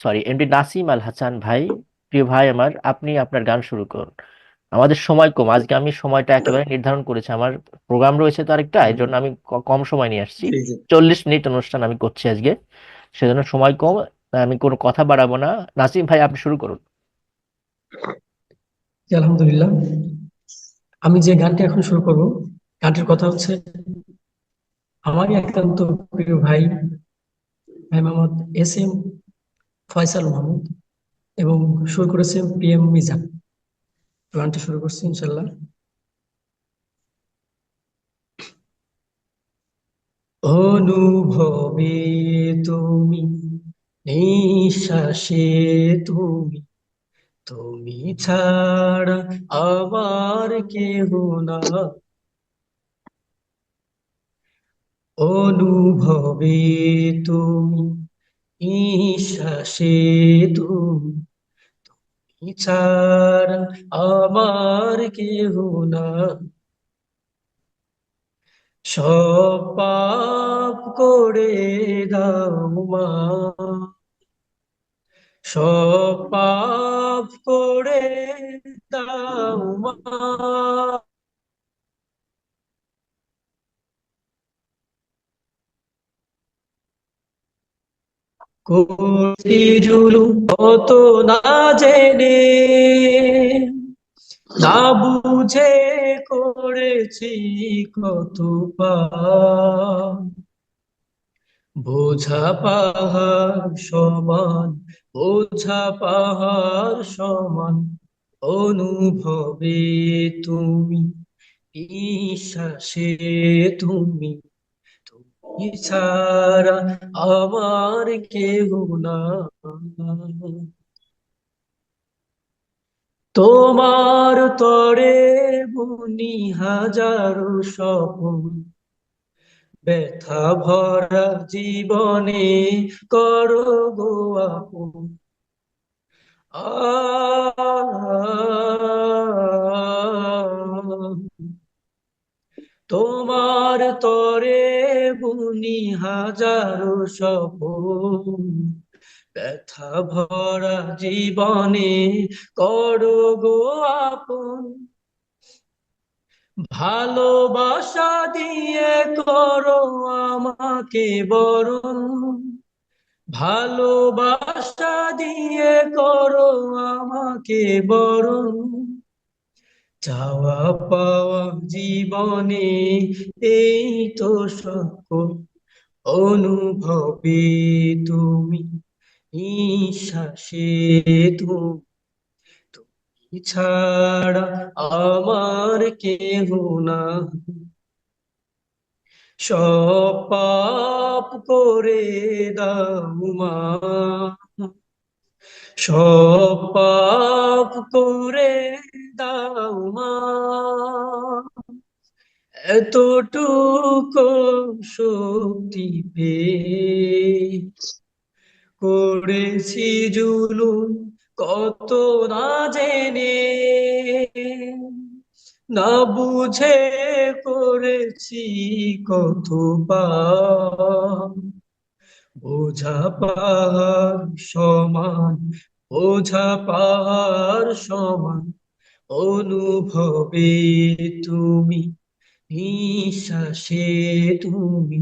Sorry MD Nasim Al Hasan ভাই প্রিয় ভাই আমার আপনি আপনার গান শুরু করুন। আমাদের সময় কম আজকে আমি সময়টা একেবারে নির্ধারণ করেছি। আমার প্রোগ্রাম রয়েছে তো আরেকটা এই জন্য আমি কম সময় নিয়ে আসছি। চল্লিশ মিনিট অনুষ্ঠান আমি করছি আজকে সেজন্য সময় কম আমি কোনো কথা বাড়াবো না। নাসিম ভাই আপনি শুরু করুন। জি, আলহামদুলিল্লাহ। আমি যে গানটি এখন শুরু করব গানটির কথা হচ্ছে আমারই একান্ত প্রিয় ভাই ভাই মোহাম্মদ এস এম ফয়সাল মাহমুদ এবং সুর করেছেন পি এম মিজান গানটি শুরু করছি ইনশাল্লাহ অনুভবে তুমি, নিঃশ্বাসে তুমি তুমি ছাড়া আমার কেহ না। অনুভবে তুমি নিঃশ্বাসে তুমি ছাড়া আমার কেহ না সব পাপ করে দাও মা। সব পাপ করে দাও মা। জুলুম কত না জেনে না বুঝে করেছি কত বোঝা পাহাড় সমান, বোঝা পাহাড় সমান, অনুভবে তুমি বিশ্বাসে তুমি। ছাড়া আমার কেহ না তোমার তরে বুনি হাজারো স্বপ্ন, ব্যথা ভরা জীবনে করো গো আপন। তোমার তরে বুনি হাজারো স্বপন ব্যথা ভরা জীবনে করো গো আপন। ভালোবাসা দিয়ে করো আমাকে বরণ। ভালোবাসা দিয়ে করো আমাকে বরণ। চাওয়া পাওয়া জীবনে এই তো সকল অনুভবে তুমি নিঃশ্বাসে তুমি ছাড়া আমার কেহ না সব পাপ করে দাও মা। সব পাপ করে দাও মা। এতটুকু শক্তি পেয়ে করেছি জুলুম কত না জেনে। না বুঝে করেছি কত পাপ। বোঝা পাহাড় সমান বোঝা পাহাড় সমান, অনুভবে তুমি, নিঃশ্বাসে তুমি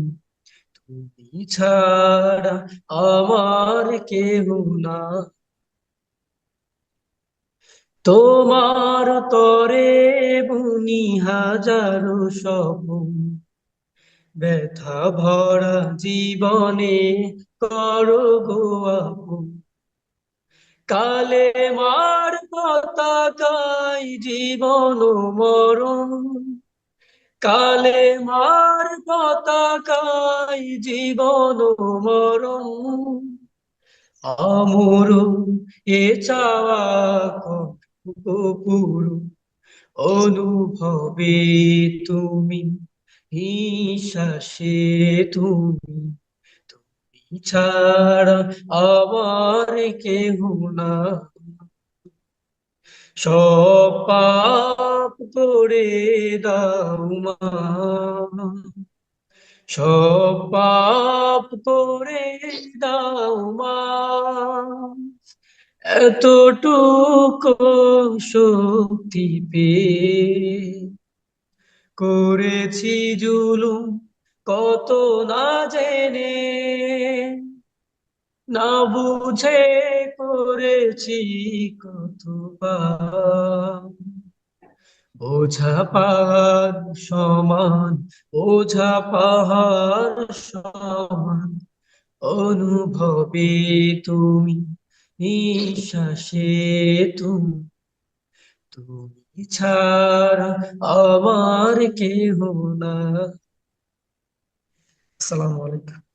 তুমি ছাড়া আমার কেহ না। তোমার তরে বুনি হাজারো স্বপ্ন ব্যথা ভরা জীবনে করো গো আপন কালে মার পতাকায় জীবন মরণ। কালে মার পতাকায় জীবন মরণ। আমর এ চাওয়া অনুভবে তুমি নিঃশ্বাসে তুমি তুমি ছাড়া আমার কেহ না সব পাপ করে দাও মা। সব পাপ করে দাও মাফ এতটুকু শক্তি পেয়ে করেছি জুলুম, কত না জেনে না বুঝে করেছি কত বোঝা পাহাড় সমান বোঝা পাহাড় সমান, অনুভবে তুমি, নিঃশ্বাসে তুমি। তুমি ছাড়া আমার কেহ না। আসসালামু আলাইকুম।